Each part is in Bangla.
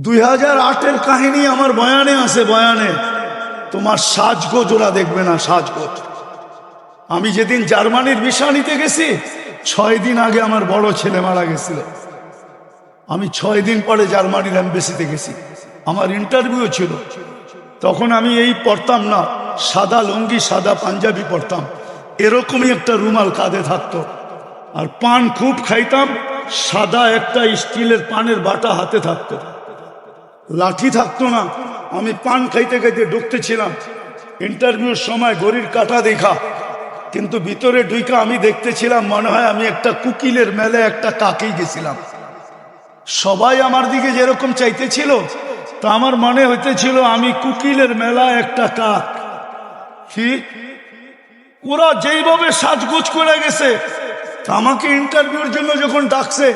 দুই হাজার আটের কাহিনী আমার বয়ানে আছে, বয়ানে। তোমার সাজগোজ ওরা দেখবে না, সাজগোজ। আমি যেদিন জার্মানির ভিসা নিতে গেছি, ছয় দিন আগে আমার বড় ছেলে মারা গেছিল। আমি ছয় দিন পরে জার্মানির এম্বাসিতে গেছি। আমার ইন্টারভিউ ছিল। তখন আমি এই পড়তাম না, সাদা লুঙ্গি, সাদা পাঞ্জাবি পড়তাম। এরকমই একটা রুমাল কাঁধে থাকতো। আর পান খুব খাইতাম, সাদা একটা স্টিলের পানের বাটা হাতে থাকতো। লাঠি থাকতো না। আমি পান খাইতে খাইতে ঢুকতেছিলাম। ইন্টারভিউর সময় ঘড়ির কাটা দেখা। কিন্তু ভিতরে ঢুইকা আমি দেখতেছিলাম, মনে হয় আমি একটা কুকিলের মেলে একটা কাকেই গেছিলাম। সবাই আমার দিকে যেরকম চাইতেছিল, তা আমার মনে হইতেছিল আমি কুকিলের মেলা একটা কাক। কি? ওরা যেইভাবে সাজগোজ করে গেছে আমাকে ইন্টারভিউর জন্য যখন ডাকছে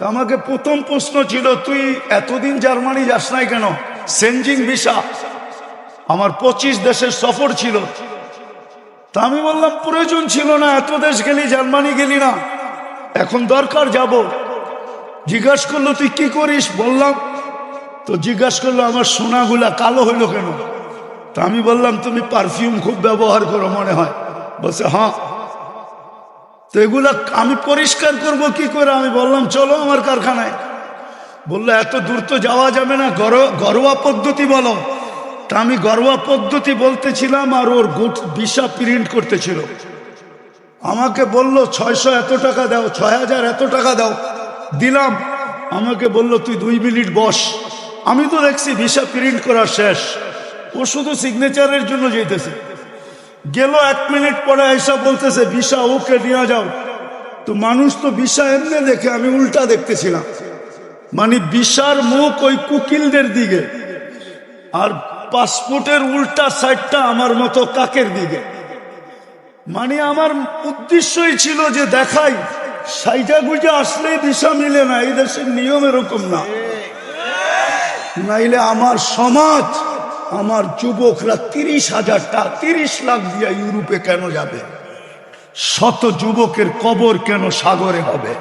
তা আমাকে প্রথম প্রশ্ন ছিল, তুই এতদিন জার্মানি যাস নাই কেন? সেনজিং ভিসা আমার পঁচিশ দেশের সফর ছিল। তা আমি বললাম, প্রয়োজন ছিল না, এত দেশ গেলি, জার্মানি গেলি না। এখন দরকার যাব। জিজ্ঞাসা করল, তুই কি করিস? বললাম, তো জিজ্ঞাসা করল, আমার সোনাগুলা কালো হইল কেন? তা আমি বললাম, তুমি পারফিউম খুব ব্যবহার করো মনে হয়। বলছে হ্যাঁ। তো এগুলা আমি পরিষ্কার করব কি করে? আমি বললাম, চলো আমার কারখানায়। বলল, এত দূর তো যাওয়া যাবে না ঘরো- ঘরোয়া পদ্ধতি বলো। তা আমি ঘরোয়া পদ্ধতি বলতেছিলাম আর ওর গুট ভিসা প্রিন্ট করতেছিল। আমাকে বলল, ছয়শো এত টাকা দাও, ছয় হাজার এত টাকা দাও। দিলাম। আমাকে বলল, তুই দুই মিনিট বস। আমি তো দেখছি ভিসা প্রিন্ট করা শেষ। ও শুধু সিগনেচারের জন্য যেতেছে গেল এক মিনিট পরে এসব বলতেছে, ভিসা ওকে নিয়ে যাও। তো মানুষ তো ভিসা এমনি দেখে, আমি উল্টা দেখতেছিলাম মানে ভিসার মুখ ওই কুকিলদের দিকে, আর পাসপোর্টের উল্টা সাইডটা আমার মতো কাকের দিকে। মানে আমার উদ্দেশ্যই ছিল যে দেখাই সাইজা গুজা আসলেই দিশা মিলে না, এই দেশের নিয়ম এরকম না। নাইলে আমার সমাজ আমার যুবকরা তিরিশ হাজার টাকা, তিরিশ লাখ দিয়া ইউরোপে কেন যাবে? শত যুবকের কবর কেন সাগরে হবে?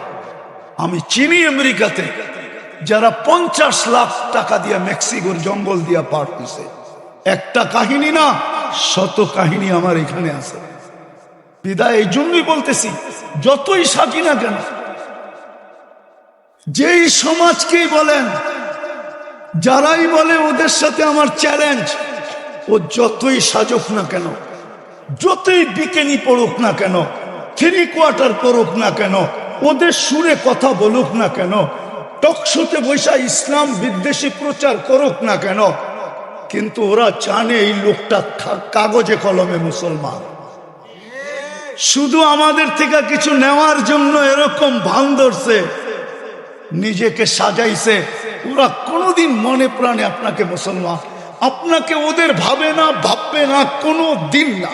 আমি চিনি আমেরিকাতে, যারা পঞ্চাশ লাখ টাকা দিয়ে মেক্সিকোর জঙ্গল দিয়া পার একটা কাহিনী না, শত কাহিনী আমার এখানে আছে। বিদায় এই জন্যই বলতেছি, যতই সাজি না কেন, যেই সমাজকেই বলেন যারাই বলে ওদের সাথে আমার চ্যালেঞ্জ ও যতই সাজক না কেন, যতই বিকেনি পড়ুক না কেন থ্রি কোয়ার্টার পড়ুক না কেন, ওদের সুরে কথা বলুক না কেন টকশোতে বৈশা ইসলাম বিদ্বেষী প্রচার করুক না কেন, কিন্তু ওরা জানে এই লোকটা কাগজে কলমে মুসলমান। শুধু আমাদের থেকে কিছু নেওয়ার জন্য এরকম ভান ধরছে, নিজেকে সাজাইছে, ওরা কোনোদিন মনে প্রাণে আপনাকে মুসলমান আপনাকে ওদের ভাবে না ভাববে না কোনো দিন না।